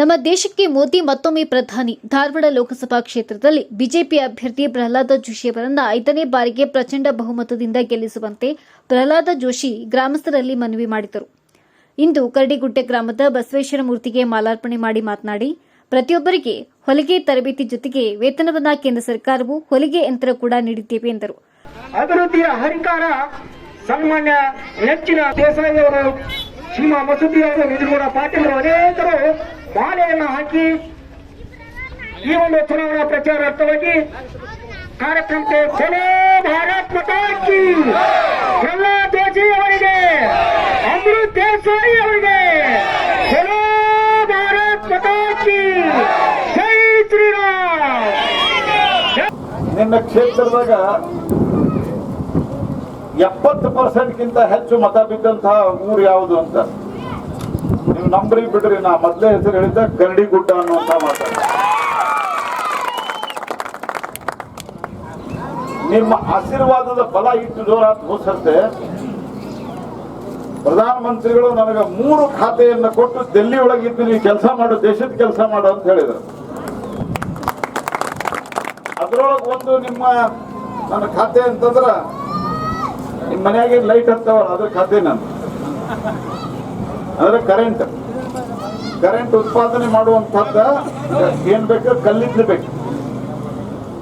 ನಮ್ಮ ದೇಶಕ್ಕೆ ಮೋದಿ ಮತ್ತೊಮ್ಮೆ ಪ್ರಧಾನಿ. ಧಾರವಾಡ ಲೋಕಸಭಾ ಕ್ಷೇತ್ರದಲ್ಲಿ ಬಿಜೆಪಿ ಅಭ್ಯರ್ಥಿ ಪ್ರಹ್ಲಾದ ಜೋಶಿ ಅವರನ್ನ ಐದನೇ ಬಾರಿಗೆ ಪ್ರಚಂಡ ಬಹುಮತದಿಂದ ಗೆಲ್ಲಿಸುವಂತೆ ಪ್ರಹ್ಲಾದ ಜೋಶಿ ಗ್ರಾಮಸ್ಥರಲ್ಲಿ ಮನವಿ ಮಾಡಿದರು. ಇಂದು ಕರಡಿಗುಡ್ಡೆ ಗ್ರಾಮದ ಬಸವೇಶ್ವರ ಮೂರ್ತಿಗೆ ಮಾಲಾರ್ಪಣೆ ಮಾಡಿ ಮಾತನಾಡಿ, ಪ್ರತಿಯೊಬ್ಬರಿಗೆ ಹೊಲಿಗೆ ತರಬೇತಿ ಜೊತೆಗೆ ವೇತನವನ್ನ ಕೇಂದ್ರ ಸರ್ಕಾರವು ಹೊಲಿಗೆ ಯಂತ್ರ ಕೂಡ ನೀಡಿದ್ದೇವೆ ಎಂದರು. ಅಭಿವೃದ್ಧಿಯ ಹರಿಕಾರ ಸನ್ಮಾನ್ಯ ನೆಚ್ಚಿನ ದೇಸಾಯಿ ಅವರು ಶ್ರೀಮಾ ಮಸೂದಿ ಅವರು ಅನೇಕರು ಮಾಲೆಯನ್ನು ಹಾಕಿ ಈ ಒಂದು ಚುನಾವಣಾ ಪ್ರಚಾರ ಅರ್ಥವಾಗಿ ಕಾರ್ಯಕ್ರಮಕ್ಕೆ ಚಲೋ ಭಾರತ್ ಮತಾಕಿ ಪ್ರಹ್ಲಾದ್ ಜೋಶಿ ಅವರಿಗೆ, ಅಮೃತ್ ದೇಸಾಯಿ ಅವರಿಗೆ ಚಲೋ ಭಾರತ್ ಮತಾಕಿ ಜೈ! ಶ್ರೀರಾಮ್! ನಿನ್ನ ಕ್ಷೇತ್ರದಾಗ ಎಪ್ಪತ್ತು ಪರ್ಸೆಂಟ್ಗಿಂತ ಹೆಚ್ಚು ಮತ ಬಿದ್ದಂತಹ ಊರು ಯಾವುದು ಅಂತ? ನೀವು ನಂಬ್ರಿ ಬಿಡ್ರಿ, ನಾ ಮೊದಲೇ ಹೆಸರು ಹೇಳಿದ್ದ ಕರಡಿಗುಡ್ಡ ಅನ್ನುವಂತ ಮಾತು. ನಿಮ್ಮ ಆಶೀರ್ವಾದದ ಬಲ ಇಟ್ಟು ಜೋರಾತ್ ಮುಸಂತೆ ಪ್ರಧಾನಮಂತ್ರಿಗಳು ನನಗೆ ಮೂರು ಖಾತೆಯನ್ನ ಕೊಟ್ಟು ಡೆಲ್ಲಿ ಒಳಗಿದ್ದು ನೀವು ಕೆಲಸ ಮಾಡು, ದೇಶದ ಕೆಲಸ ಮಾಡು ಅಂತ ಹೇಳಿದರು. ಅದರೊಳಗೆ ಒಂದು ನಿಮ್ಮ ನನ್ನ ಖಾತೆ ಅಂತಂದ್ರ ನಿಮ್ಮ ಮನೆಯಾಗೆ ಲೈಟ್ ಹತ್ತವಲ್ಲ ಅದ್ರ ಖಾತೆ ನಾನು. ಅಂದ್ರೆ ಕರೆಂಟ್ ಕರೆಂಟ್ ಉತ್ಪಾದನೆ ಮಾಡುವಂತ ಏನ್ ಬೇಕು? ಕಲ್ಲಿದ್ಲು ಬೇಕು.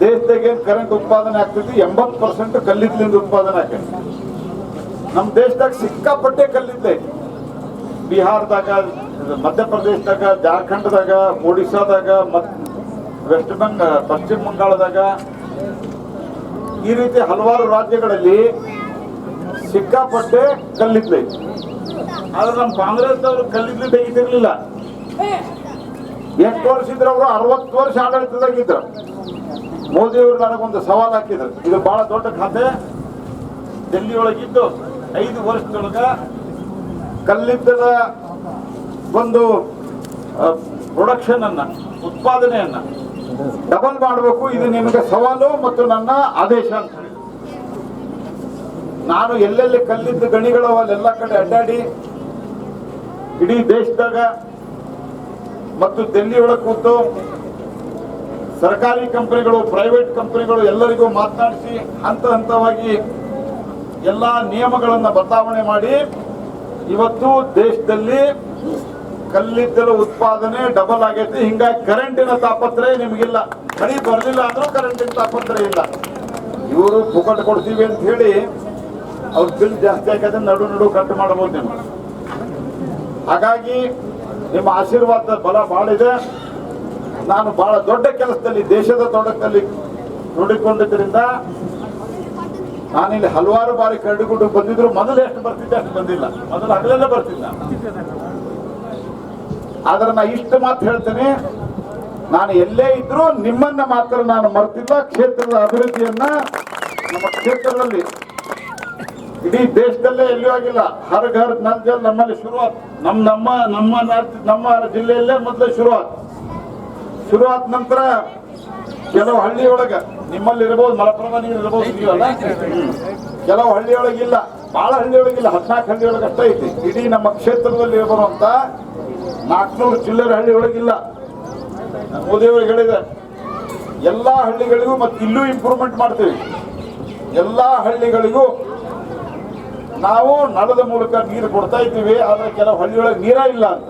ದೇಶದಾಗ ಏನ್ ಕರೆಂಟ್ ಉತ್ಪಾದನೆ ಆಗ್ತೈತಿ? ಎಂಬತ್ ಪರ್ಸೆಂಟ್ ಕಲ್ಲಿದ್ಲಿಂದ ಉತ್ಪಾದನೆ ಆಗ್ತೈತಿ. ನಮ್ಮ ದೇಶದಾಗ ಸಿಕ್ಕಾಪಟ್ಟೆ ಕಲ್ಲಿದ್ದೆ ಬಿಹಾರದಾಗ, ಮಧ್ಯಪ್ರದೇಶದಾಗ, ಜಾರ್ಖಂಡದಾಗ, ಒಡಿಶಾದಾಗ, ಮತ್ ವೆಸ್ಟ್ ಬೆಂಗ ಪಶ್ಚಿಮ ಬಂಗಾಳದಾಗ ಈ ರೀತಿ ಹಲವಾರು ರಾಜ್ಯಗಳಲ್ಲಿ ಸಿಕ್ಕಾಪಟ್ಟೆ ಕಲ್ಲಿದ್ಲೆ. ಆದ್ರೆ ನಮ್ಮ ಕಾಂಗ್ರೆಸ್ದವರು ಕಲ್ಲಿದ್ಲು ತೆಗಿತಿರ್ಲಿಲ್ಲ ಎಷ್ಟು ವರ್ಷ ಇದ್ರೆ ಅವರು, ಅರವತ್ತು ವರ್ಷ ಆಡಳಿತದಾಗಿದ್ರು. ಮೋದಿ ಅವರು ನನಗೊಂದು ಸವಾಲ್ ಹಾಕಿದ್ರು. ಇದು ಬಹಳ ದೊಡ್ಡ ಖಾತೆ ಡೆಲ್ಲಿ ಒಳಗಿದ್ದು ಐದು ವರ್ಷದೊಳಗ ಕಲ್ಲಿದ್ದಲ ಒಂದು ಪ್ರೊಡಕ್ಷನ್ ಅನ್ನ ಉತ್ಪಾದನೆಯನ್ನ ಡಬಲ್ ಮಾಡಬೇಕು. ಇದು ನಿಮಗೆ ಸವಾಲು ಮತ್ತು ನನ್ನ ಆದೇಶ ಅಂತ ನಾನು ಎಲ್ಲೆಲ್ಲಿ ಕಲ್ಲಿದ್ದ ಗಣಿಗಳು ಅಲ್ಲೆಲ್ಲ ಕಡೆ ಅಡ್ಡಾಡಿ, ಇಡೀ ದೇಶದಾಗ ಮತ್ತು ಡೆಲ್ಲಿ ಒಳಗೆ ಕೂತು ಸರ್ಕಾರಿ ಕಂಪನಿಗಳು ಪ್ರೈವೇಟ್ ಕಂಪನಿಗಳು ಎಲ್ಲರಿಗೂ ಮಾತನಾಡಿಸಿ, ಹಂತ ಹಂತವಾಗಿ ಎಲ್ಲ ನಿಯಮಗಳನ್ನು ಬದಲಾವಣೆ ಮಾಡಿ, ಇವತ್ತು ದೇಶದಲ್ಲಿ ಕಲ್ಲಿದ್ದಲು ಉತ್ಪಾದನೆ ಡಬಲ್ ಆಗೈತಿ. ಹಿಂಗಾಗಿ ಕರೆಂಟಿನ ತಾಪತ್ರೆ ನಿಮಗಿಲ್ಲ. ಮಳಿ ಬರಲಿಲ್ಲ ಅಂದ್ರೂ ಕರೆಂಟಿನ ತಾಪತ್ರೆ ಇಲ್ಲ. ಇವರು ಪುಕಟ್ ಕೊಡ್ತೀವಿ ಅಂತ ಹೇಳಿ ಅವ್ರ ಬಿಲ್ ಜಾಸ್ತಿ ಆಗಿದೆ ನಡು ನಡು ಕಟ್ ಮಾಡಬಹುದು ನೀವು. ಹಾಗಾಗಿ ನಿಮ್ಮ ಆಶೀರ್ವಾದ ಬಲ ಬಹಳ ಇದೆ. ನಾನು ಬಹಳ ದೊಡ್ಡ ಕೆಲಸದಲ್ಲಿ, ದೇಶದ ತೊಡಕಲ್ಲಿ ನೋಡಿಕೊಂಡಿದ್ದರಿಂದ ನಾನಿಲ್ಲಿ ಹಲವಾರು ಬಾರಿ ಕರಡಿಗುಡ್ಡು ಬಂದಿದ್ರು. ಮೊದಲು ಎಷ್ಟು ಬರ್ತಿದ್ದೆ ಅಷ್ಟು ಬಂದಿಲ್ಲ. ಮೊದಲು ಹಗಲೆಲ್ಲ ಬರ್ತಿಲ್ಲ ಆದ್ರೆ ನಾ ಇಷ್ಟು ಮಾತು ಹೇಳ್ತೇನೆ. ನಾನು ಎಲ್ಲೇ ಇದ್ರೂ ನಿಮ್ಮನ್ನ ಮಾತ್ರ ನಾನು ಮರ್ತಿಲ್ಲ. ಕ್ಷೇತ್ರದ ಅಭಿವೃದ್ಧಿಯನ್ನ ನಮ್ಮ ಕ್ಷೇತ್ರದಲ್ಲಿ ಇಡೀ ದೇಶದಲ್ಲೇ ಎಲ್ಲೂ ಆಗಿಲ್ಲ. ಹರ್ ಘರ್ ನಲ್ ಜಲ್ ನಮ್ಮಲ್ಲಿ ಶುರುವಾತ್. ನಮ್ಮ ನಮ್ಮ ನಮ್ಮ ನಮ್ಮ ಜಿಲ್ಲೆಯಲ್ಲೇ ಮೊದಲೇ ಶುರುವಾತ್. ಶುರುವಾದ ನಂತರ ಕೆಲವು ಹಳ್ಳಿಯೊಳಗ ನಿಮ್ಮಲ್ಲಿ ಇರಬಹುದು ಮಲಪ್ರಭಾ ನೀರು ಇರಬಹುದು ಕೆಲವು ಹ್ಮ್. ಕೆಲವು ಹಳ್ಳಿಯೊಳಗಿಲ್ಲ. ಬಹಳ ಹಳ್ಳಿಯೊಳಗಿಲ್ಲ ಹದಿನಾಲ್ಕು ಹಳ್ಳಿಯೊಳಗೆ ಅಷ್ಟೇ ಐತಿ. ಇಡೀ ನಮ್ಮ ಕ್ಷೇತ್ರದಲ್ಲಿ ಬರುವಂತ ನಾಲ್ಕುನೂರು ಚಿಲ್ಲರೆ ಹಳ್ಳಿಯೊಳಗಿಲ್ಲ. ಮೋದಿಯವರು ಹೇಳಿದ ಎಲ್ಲಾ ಹಳ್ಳಿಗಳಿಗೂ ಮತ್ತೆ ಇಲ್ಲೂ ಇಂಪ್ರೂವ್ಮೆಂಟ್ ಮಾಡ್ತೀವಿ. ಎಲ್ಲಾ ಹಳ್ಳಿಗಳಿಗೂ ನಾವು ನಳದ ಮೂಲಕ ನೀರು ಕೊಡ್ತಾ ಇದ್ದೀವಿ, ಆದರೆ ಕೆಲವು ಹಳ್ಳಿಯೊಳಗೆ ನೀರ ಇಲ್ಲ ಅಂತ.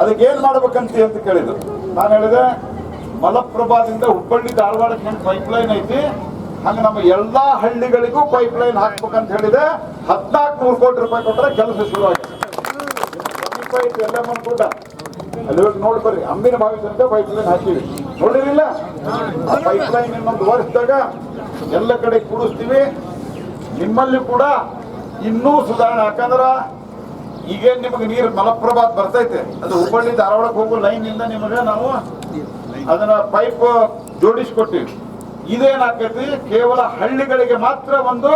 ಅದಕ್ಕೆ ಏನು ಮಾಡ್ಬೇಕಂತ ಅಂತ ಕೇಳಿದ್ರು. ನಾನು ಹೇಳಿದೆ, ಮಲಪ್ರಭಾದಿಂದ ಹುಬ್ಬಳ್ಳಿ ಧಾರವಾಡಕ್ಕೆ ಹೆಂಗ್ ಪೈಪ್ ಲೈನ್ ಐತಿ. ಹಂಗೆ ನಮ್ಮ ಎಲ್ಲಾ ಹಳ್ಳಿಗಳಿಗೂ ಪೈಪ್ ಲೈನ್ ಹಾಕ್ಬೇಕಂತ ಹೇಳಿದೆ. ಹದಿನಾಲ್ಕು ನೂರು ಕೋಟಿ ರೂಪಾಯಿ ಕೊಟ್ಟರೆ ಕೆಲಸ ಶುರು ಆಗಿದೆ ಎಲ್ಲ ಮಾಡ್ಕೊಂಡ. ಅಲ್ಲಿ ಹೋಗಿ ನೋಡಿ ಅಂಬಿನ ಭಾವಿಸಿದಂತೆ ಪೈಪ್ ಲೈನ್ ಹಾಕಿವಿ. ನೋಡಿರಿಲ್ಲ ಪೈಪ್ ಲೈನ್ ಇನ್ನೊಂದು ವರ್ಷದಾಗ ಎಲ್ಲ ಕಡೆ ಕೂಡಿಸ್ತೀವಿ. ನಿಮ್ಮಲ್ಲಿ ಕೂಡ ಇನ್ನೂ ಸುಧಾರಣೆ ಯಾಕಂದ್ರ ಈಗೇನ್ ನಿಮಗೆ ನೀರು ಮಲಪ್ರಭಾತ್ ಬರ್ತೈತೆ. ಅದು ಹುಬ್ಬಳ್ಳಿ ಧಾರವಾಡಕ್ಕೆ ಹೋಗೋ ಲೈನ್ ಇಂದ ನಿಮಗೆ ನಾವು ಅದನ್ನ ಪೈಪ್ ಜೋಡಿಸ್ಕೊಟ್ಟಿವಿ. ಇದೇನಾಕೈತಿ ಕೇವಲ ಹಳ್ಳಿಗಳಿಗೆ ಮಾತ್ರ ಒಂದು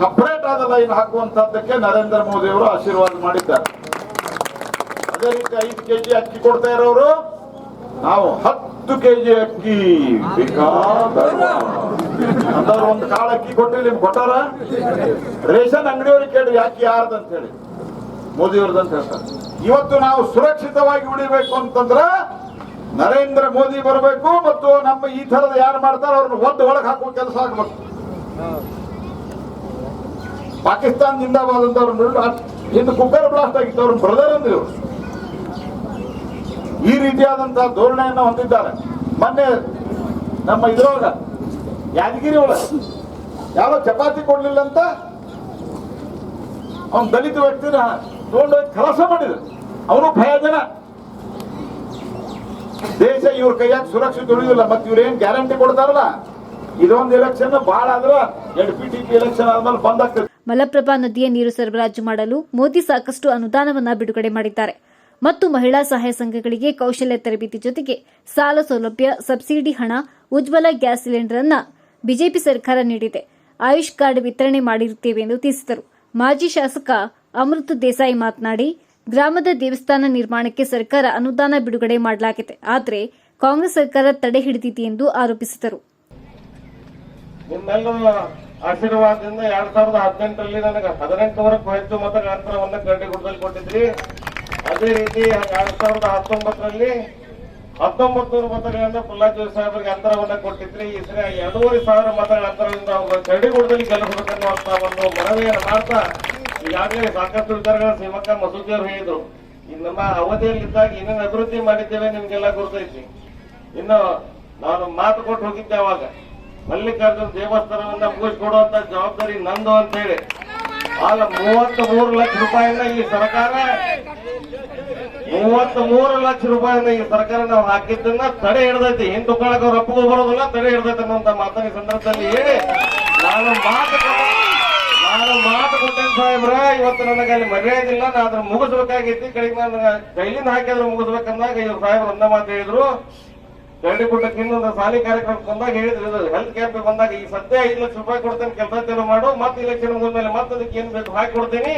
ಸಪರೇಟ್ ಆದ ಲೈನ್ ಹಾಕುವಂತದ್ದಕ್ಕೆ ನರೇಂದ್ರ ಮೋದಿ ಅವರು ಆಶೀರ್ವಾದ ಮಾಡಿದ್ದಾರೆ. ಅದೇ ರೀತಿ ಐದು ಕೆಜಿ ಅಕ್ಕಿ ಕೊಡ್ತಾ ಇರೋರು, ನಾವು ಹತ್ತು ಕೆಜಿ ಅಕ್ಕಿ ಬೇಕಾದವರು ಅಂತವ್ರು ಒಂದು ಕಾಳು ಅಕ್ಕಿ ಕೊಟ್ಟು ನಿಮ್ ಕೊಟ್ಟಾರ ರೇಷನ್ ಅಂಗಡಿಯವ್ರಿಗೆ ಕೇಳಿ ಯಾಕೆ ಯಾರ್ದು ಅಂತ ಹೇಳಿ. ಮೋದಿಯವ್ರದ್ದು ಅಂತ ಹೇಳ್ತಾರೆ. ಇವತ್ತು ನಾವು ಸುರಕ್ಷಿತವಾಗಿ ಉಳಿಬೇಕು ಅಂತಂದ್ರ ನರೇಂದ್ರ ಮೋದಿ ಬರಬೇಕು ಮತ್ತು ನಮ್ಮ ಈ ತರದ ಯಾರು ಮಾಡ್ತಾರೋ ಅವ್ರನ್ನ ಒದ್ದು ಒಳಗೆ ಹಾಕುವ ಕೆಲಸ ಆಗ್ಬೇಕು. ಪಾಕಿಸ್ತಾನ ಜಿಂದಾಬಾದ್ ಅವ್ರನ್ನ ಕುಕ್ಕರ್ ಬ್ಲಾಸ್ಟ್ ಆಗಿತ್ತು. ಅವ್ರ ಬ್ರದರ್ ಅಂದ್ರೆ. ಈ ರೀತಿಯಾದಂತಹ ಧೋರಣೆಯನ್ನು ಹೊಂದಿದ್ದಾರೆ. ಮೊನ್ನೆ ನಮ್ಮ ಇದ್ರೊಳಗ ಯಾದಗಿರಿ ಒಳಗೆ ಯಾವ ಚಪಾತಿ ಕೊಡ್ಲಿಲ್ಲ ಅಂತ ಅವ್ನು ದಲಿತ ವ್ಯಕ್ತಿನ ತಗೊಂಡೋಗಿ ಕೆಲಸ ಮಾಡಿದ್ರು. ಅವನು ಭಯ ಜನ ದೇಶ ಇವ್ರ ಕೈಯಾಗ ಸುರಕ್ಷಿತ ಉಳಿದಿಲ್ಲ, ಮತ್ತೆ ಇವ್ರು ಏನ್ ಗ್ಯಾರಂಟಿ ಕೊಡ್ತಾರಲ್ಲ? ಇದೊಂದು ಎಲೆಕ್ಷನ್ ಬಹಳ ಆದ್ರ ಎಡ್ ಪಿ ಟಿ ಪಿ ಎಲೆಕ್ಷನ್ ಆದ್ಮೇಲೆ ಬಂದಾಗ್ತದೆ ಮಲಪ್ರಭಾ ನದಿಯ ನೀರು ಸರಬರಾಜು ಮಾಡಲು ಮೋದಿ ಸಾಕಷ್ಟು ಅನುದಾನವನ್ನ ಬಿಡುಗಡೆ ಮಾಡಿದ್ದಾರೆ. ಮತ್ತು ಮಹಿಳಾ ಸಹಾಯ ಸಂಘಗಳಿಗೆ ಕೌಶಲ್ಯ ತರಬೇತಿ ಜೊತೆಗೆ ಸಾಲ ಸೌಲಭ್ಯ, ಸಬ್ಸಿಡಿ ಹಣ, ಉಜ್ವಲ ಗ್ಯಾಸ್ ಸಿಲಿಂಡರ್ ಅನ್ನ ಬಿಜೆಪಿ ಸರ್ಕಾರ ನೀಡಿದೆ. ಆಯುಷ್ ಕಾರ್ಡ್ ವಿತರಣೆ ಮಾಡಿರುತ್ತೇವೆ ಎಂದು ತಿಳಿಸಿದರು. ಮಾಜಿ ಶಾಸಕ ಅಮೃತ್ ದೇಸಾಯಿ ಮಾತನಾಡಿ, ಗ್ರಾಮದ ದೇವಸ್ಥಾನ ನಿರ್ಮಾಣಕ್ಕೆ ಸರ್ಕಾರ ಅನುದಾನ ಬಿಡುಗಡೆ ಮಾಡಲಾಗಿದೆ. ಆದರೆ ಕಾಂಗ್ರೆಸ್ ಸರ್ಕಾರ ತಡೆ ಹಿಡಿದಿದೆ ಎಂದು ಆರೋಪಿಸಿದರು. ಆಶೀರ್ವಾದದಿಂದ ಎರಡ್ ಸಾವಿರದ ಹದಿನೆಂಟರಲ್ಲಿ ನನಗೆ ಹದಿನೆಂಟುವರೆಗೂ ಹೆಚ್ಚು ಮತಗಳ ಅಂತರವನ್ನು ಗಂಟೆಗುಡ್ಡದಲ್ಲಿ ಕೊಟ್ಟಿದ್ರಿ. ಅದೇ ರೀತಿ ಎರಡ್ ಸಾವಿರದ ಹತ್ತೊಂಬತ್ತರಲ್ಲಿ ಹತ್ತೊಂಬತ್ತು ನೂರು ಮತಗಳಿಂದ ಜೋಶಿ ಸಾಹೇಬರಿಗೆ ಅಂತರವನ್ನ ಕೊಟ್ಟಿದ್ರೆ ಈ ಸರಿ ಎರಡೂವರೆ ಸಾವಿರ ಮತಗಳ ಅಂತರದಿಂದ ಅವರು ಗಂಟೆಗುಡ್ಡದಲ್ಲಿ ಗೆಲ್ಲಬೇಕನ್ನುವಂತ ಒಂದು ಮನವಿಯನ್ನು ಮಾಡ್ತಾ ಈಗಾಗಲೇ ಸಾಕಷ್ಟು ವಿಚಾರಗಳ ಶ್ರೀಮಕ್ಕ ಮಸೂದಿಯವರು ಹೇಳಿದ್ರು. ನಮ್ಮ ಅವಧಿಯಲ್ಲಿದ್ದಾಗ ಏನೇನು ಅಭಿವೃದ್ಧಿ ಮಾಡಿದ್ದೇವೆ ನಿಮ್ಗೆಲ್ಲ ಗುರುತೈತಿ. ಇನ್ನು ನಾನು ಮಾತು ಕೊಟ್ಟು ಹೋಗಿದ್ದೆ ಅವಾಗ. ಮಲ್ಲಿಕಾರ್ಜುನ ದೇವಸ್ಥಾನವನ್ನ ಮುಗಿಸ್ಕೊಡುವಂತ ಜವಾಬ್ದಾರಿ ನಂದು ಅಂತ ಹೇಳಿ. ಆಗ ಮೂವತ್ತ್ ಮೂರು ಲಕ್ಷ ರೂಪಾಯಿನ ಈ ಸರ್ಕಾರ ಮೂವತ್ತ್ ಮೂರು ಲಕ್ಷ ರೂಪಾಯಿನ ಈ ಸರ್ಕಾರ ನಾವು ಹಾಕಿದ್ದನ್ನ ತಡೆ ಹಿಡ್ದೈತಿ. ಹಿಂದ್ ತುಕೊಳ್ಳಕ್ ಅವ್ರ ಒಪ್ಪಿಗೆ ಬರೋದಿಲ್ಲ, ತಡೆ ಹಿಡ್ದೈತೆ ಅನ್ನುವಂತ ಮಾತನ ಸಂದರ್ಭದಲ್ಲಿ ಹೇಳಿ. ನಾನು ಮಾತು ನಾನು ಮಾತು ಕೊಟ್ಟೇನೆ ಸಾಹೇಬ್ರ, ಇವತ್ತು ನನಗೆ ಅಲ್ಲಿ ಮರ್ಯಾದಿಲ್ಲ ನಾ ಅದ್ರ ಮುಗಿಸ್ಬೇಕಾಗೈತಿ. ಕಡೆಗೆ ನಾನು ಕೈಲಿಂದ ಹಾಕಿದ್ರೆ ಮುಗಿಸ್ಬೇಕಂದಾಗ ಇವ್ರು ಸಾಹೇಬ್ರು ಒಂದ ಮಾತು ಹೇಳಿದ್ರು. ಗರಡಿಗುಡ್ಡಕ್ಕೆ ಇನ್ನೊಂದು ಸಾಲಿ ಕಾರ್ಯಕ್ರಮಕ್ಕೆ ಬಂದಾಗ ಹೇಳಿದ್ರು, ಇದು ಹೆಲ್ತ್ ಕ್ಯಾಂಪ್ ಬಂದಾಗ ಈ ಸದ್ಯ ಐದು ಲಕ್ಷ ರೂಪಾಯಿ ಕೊಡ್ತೇನೆ, ಕೆಲಸ ಮಾಡು, ಮತ್ತೆ ಇಲೆಕ್ಷನ್ ಮುಗಿದ್ಮೇಲೆ ಮತ್ತೆ ಅದಕ್ಕೆ ಏನ್ ಬೇಕು ಹಾಕಿ ಕೊಡ್ತೀನಿ.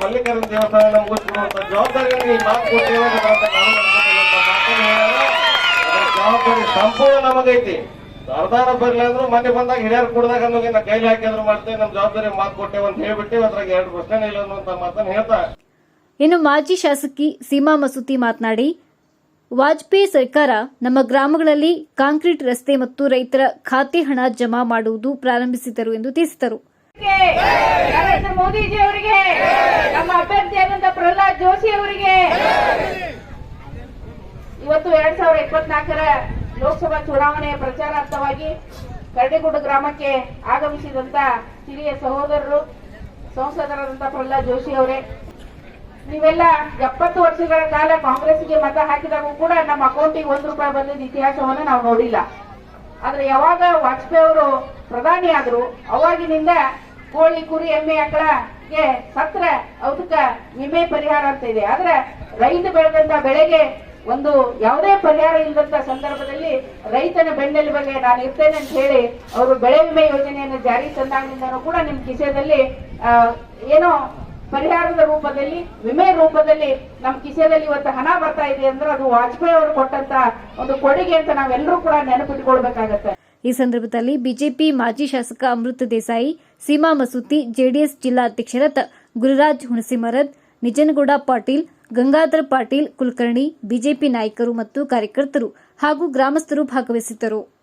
ಮಲ್ಲಿಕಾರ್ಜುನ ದೇವಸ್ಥಾನ ಮುಗಿಸ್ಕೊಡುವಂತ ಜವಾಬ್ದಾರಿಯನ್ನು ಈ ಮಾತು ಕೊಟ್ಟಿರುವ ಜವಾಬ್ದಾರಿ ಸಂಪೂರ್ಣ ನಮಗೈತಿ. ಸರ್ದಾರ ಬರ್ಲಿ ಅಂದ್ರು ಮೊನ್ನೆ ಬಂದಾಗ ಹಿರಿಯರು ಕುಡ್ದಾಗ ನಮಗೆ ನಾ ಕೈಲಿ ಹಾಕಿದ್ರು ಮಾಡ್ತೇವೆ ನಮ್ ಜವಾಬ್ದಾರಿ ಮಾತು ಕೊಟ್ಟೇವೆ ಅಂತ ಹೇಳ್ಬಿಟ್ಟು ಅದ್ರಾಗ ಎರಡು ಪ್ರಶ್ನೆ ಇಲ್ಲ ಅನ್ನುವಂತ ಮಾತನ್ನ ಹೇಳ್ತಾ. ಇನ್ನು ಮಾಜಿ ಶಾಸಕಿ ಸೀಮಾ ಮಸೂತಿ ಮಾತನಾಡಿ, ವಾಜಪೇಯಿ ಸರ್ಕಾರ ನಮ್ಮ ಗ್ರಾಮಗಳಲ್ಲಿ ಕಾಂಕ್ರೀಟ್ ರಸ್ತೆ ಮತ್ತು ರೈತರ ಖಾತೆ ಹಣ ಜಮಾ ಮಾಡುವುದು ಪ್ರಾರಂಭಿಸಿದರು ಎಂದು ತಿಳಿಸಿದರು ನರೇಂದ್ರ ಮೋದಿಜಿ ಅವರಿಗೆ, ನಮ್ಮ ಅಭ್ಯರ್ಥಿಯಾದಂತ ಪ್ರಹ್ಲಾದ್ ಜೋಶಿ ಅವರಿಗೆ. ಇವತ್ತು ಎರಡ್ ಸಾವಿರದ ಇಪ್ಪತ್ನಾಲ್ಕರ ಲೋಕಸಭಾ ಚುನಾವಣೆಯ ಪ್ರಚಾರಾರ್ಥವಾಗಿ ಕರಡಿಗುಡ್ಡ ಗ್ರಾಮಕ್ಕೆ ಆಗಮಿಸಿದಂತ ಹಿರಿಯ ಸಹೋದರರು, ಸಂಸದರಾದಂತ ಪ್ರಹ್ಲಾದ್ ಜೋಶಿ ಅವರೇ, ನೀವೆಲ್ಲ ಎಪ್ಪತ್ತು ವರ್ಷಗಳ ಕಾಲ ಕಾಂಗ್ರೆಸ್ಗೆ ಮತ ಹಾಕಿದಾಗೂ ಕೂಡ ನಮ್ಮ ಅಕೌಂಟಿಗೆ ಒಂದು ರೂಪಾಯಿ ಬಂದಿದ್ದ ಇತಿಹಾಸವನ್ನು ನಾವು ನೋಡಿಲ್ಲ. ಆದ್ರೆ ಯಾವಾಗ ವಾಜಪೇಯಿ ಅವರು ಪ್ರಧಾನಿ ಆದ್ರು ಅವಾಗಿನಿಂದ ಕೋಳಿ, ಕುರಿ, ಎಮ್ಮೆ, ಆಕಳಗೆ ಸತ್ರ ಅದಕ್ಕ ವಿಮೆ ಪರಿಹಾರ ಅಂತ ಇದೆ. ಆದ್ರೆ ರೈತ ಬೆಳೆದಂತ ಬೆಳೆಗೆ ಒಂದು ಯಾವುದೇ ಪರಿಹಾರ ಇಲ್ಲದಂತ ಸಂದರ್ಭದಲ್ಲಿ ರೈತನ ಬೆನ್ನೆಲುಬಿಗೆ ನಾನು ಇರ್ತೇನೆ ಅಂತ ಹೇಳಿ ಅವರು ಬೆಳೆ ವಿಮೆ ಯೋಜನೆಯನ್ನು ಜಾರಿ ತಂದಾಗಿಂದನೂ ಕೂಡ ನಿಮ್ ಕಿಸೆಯಲ್ಲಿ ಏನೋ ಪರಿಹಾರದ ರೂಪದಲ್ಲಿ, ವಿಮೆ ರೂಪದಲ್ಲಿ ನಮ್ಮ ಕಿಸೆದಲ್ಲಿ ಇವತ್ತು ಹಣ ಬರ್ತಾ ಇದೆ ಅಂದ್ರೆ ಅದು ವಾಜಪೇಯಿ ಅವರು ಕೊಟ್ಟಂತ ಒಂದು ಕೊಡುಗೆ ಅಂತ ನಾವೆಲ್ಲರೂ ಕೂಡ ನೆನಪಿಟ್ಕೊಳ್ಬೇಕಾಗತ್ತೆ. ಈ ಸಂದರ್ಭದಲ್ಲಿ ಬಿಜೆಪಿ ಮಾಜಿ ಶಾಸಕ ಅಮೃತ ದೇಸಾಯಿ, ಸೀಮಾ ಮಸೂತಿ, ಜೆಡಿಎಸ್ ಜಿಲ್ಲಾ ಅಧ್ಯಕ್ಷರಾದ ಗುರುರಾಜ್ ಹುಣಸಿಮರದ್, ನಿಜನಗೌಡ ಪಾಟೀಲ್, ಗಂಗಾಧರ್ ಪಾಟೀಲ್, ಕುಲಕರ್ಣಿ, ಬಿಜೆಪಿ ನಾಯಕರು ಮತ್ತು ಕಾರ್ಯಕರ್ತರು ಹಾಗೂ ಗ್ರಾಮಸ್ಥರು ಭಾಗವಹಿಸಿದ್ದರು.